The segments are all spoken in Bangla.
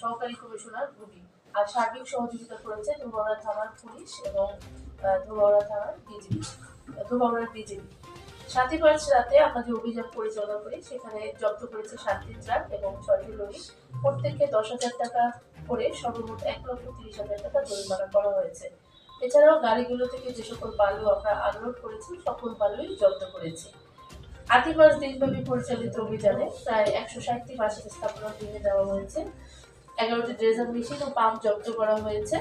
সহকারী কমিশনার ভূমি আর সার্বিক সহযোগিতা করেছে ধোবাউড়া থানার পুলিশ এবং ধোবাউড়া থানার বিজেপি ধোবাউড়ার বিজেপি সাতই মার্চ রাতে আমরা যে অভিযান পরিচালনা করি, সেখানে জব্দ করেছে সাতটি ট্রাক এবং ছয়টি লরি। প্রত্যেককে দশ হাজার টাকা করে সর্বমোট এক লক্ষ তিরিশ হাজার টাকা জরিমানা করা হয়েছে। এছাড়াও গাড়িগুলো থেকে যে সকল বালু আমরা আনলোড করেছি, সকল বালুই জব্দ করেছি। মাস দিনব্যাপী পরিচালিত অভিযানে প্রায় একশো ষাটটি বাসের স্থাপনা ভেঙে দেওয়া হয়েছে। এগারোটি ড্রেজার মেশিন ও পাম্প জব্দ করা হয়েছে।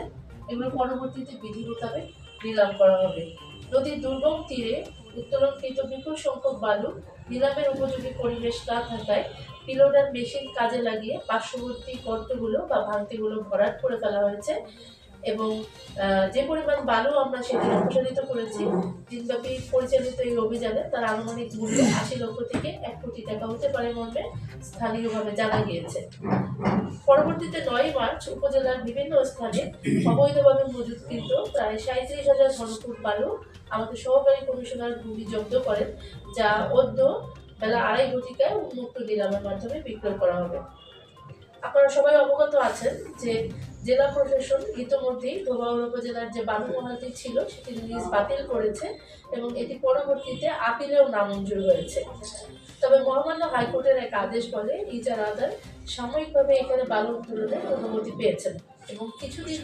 এগুলো পরবর্তীতে বিধি মোতাবেক নিলাম করা হবে। নদীর দুর্গম তীরে উত্তোলনকৃত বিপুল সংখ্যক বালু নিলামের উপযোগী পরিবেশ না থাকায় পিলোডার মেশিন কাজে লাগিয়ে পার্শ্ববর্তী গর্তগুলো বা ভাঙতিগুলো ভরাট করে ফেলা হয়েছে। এবং যে পরিমাণ বালু আমরা সেদিন অপসারিত করেছি, দিনব্যাপী পরিচালিত এই অভিযানে তার আনুমানিক মূল্য আশি লক্ষ থেকে এক কোটি টাকা হতে পারে মর্মে স্থানীয়ভাবে জানা গিয়েছে। পরবর্তীতে নয় মার্চ উপজেলার বিভিন্ন স্থানে অবৈধভাবে মজুতকৃত প্রায় সাঁত্রিশ হাজার ঘনফুট বালু আমাদের সহকারী কমিশনার ভূমি জব্দ করেন, যা অদ্য বেলা আড়াই ঘটিকায় উন্মুক্ত নিলামের মাধ্যমে বিক্রয় করা হবে। আপনারা সবাই অবগত আছেন যে জেলা প্রশাসন ইতোমধ্যেই ধোবাউড়া উপজেলার যে বালু মহালটি ছিল, সেটি রিলিজ বাতিল করেছে এবং এটি পরবর্তীতে আপিলেও নামঞ্জুর হয়েছে। তবে মহামান্য হাইকোর্টের এক আদেশ বলে ইজার আদার সাময়িকভাবে এখানে বালু উত্তোলনের অনুমতি পেয়েছেন এবং কিছুদিন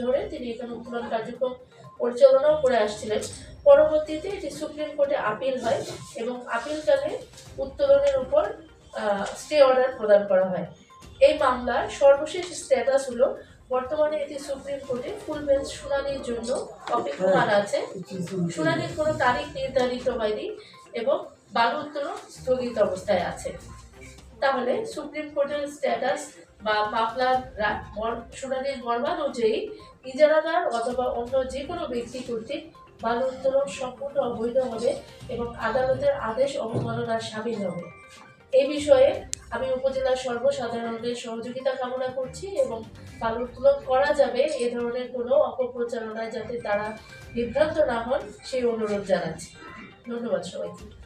ধরে তিনি এখানে উত্তোলন কার্যক্রম পরিচালনাও করে আসছিলেন। পরবর্তীতে এটি সুপ্রিম কোর্টে আপিল হয় এবং আপিলকালে উত্তোলনের উপর স্টে অর্ডার প্রদান করা হয়। এই মামলার সর্বশেষ স্ট্যাটাস হলো, বর্তমানে এটি সুপ্রিম কোর্টে ফুল বেঞ্চ শুনানির জন্য অপেক্ষমান আছে। শুনানির কোনো তারিখ নির্ধারিত হয়নি এবং বালু উত্তোলন স্থগিত অবস্থায় আছে। তাহলে সুপ্রিম কোর্টের স্ট্যাটাস বা মামলার শুনানির মর্মানুযায়ী ইজারাদার অথবা অন্য যে কোনো ব্যক্তি কর্তৃক বালু উত্তোলন সম্পূর্ণ অবৈধ হবে এবং আদালতের আদেশ অবমাননার সামিল হবে। এই বিষয়ে আমি উপজেলার সর্বসাধারণদের সহযোগিতা কামনা করছি এবং বালু করা যাবে এ ধরনের কোনো অপপ্রচারণায় যাতে তারা বিভ্রান্ত না হন, সেই অনুরোধ জানাচ্ছি। ধন্যবাদ সবাইকে।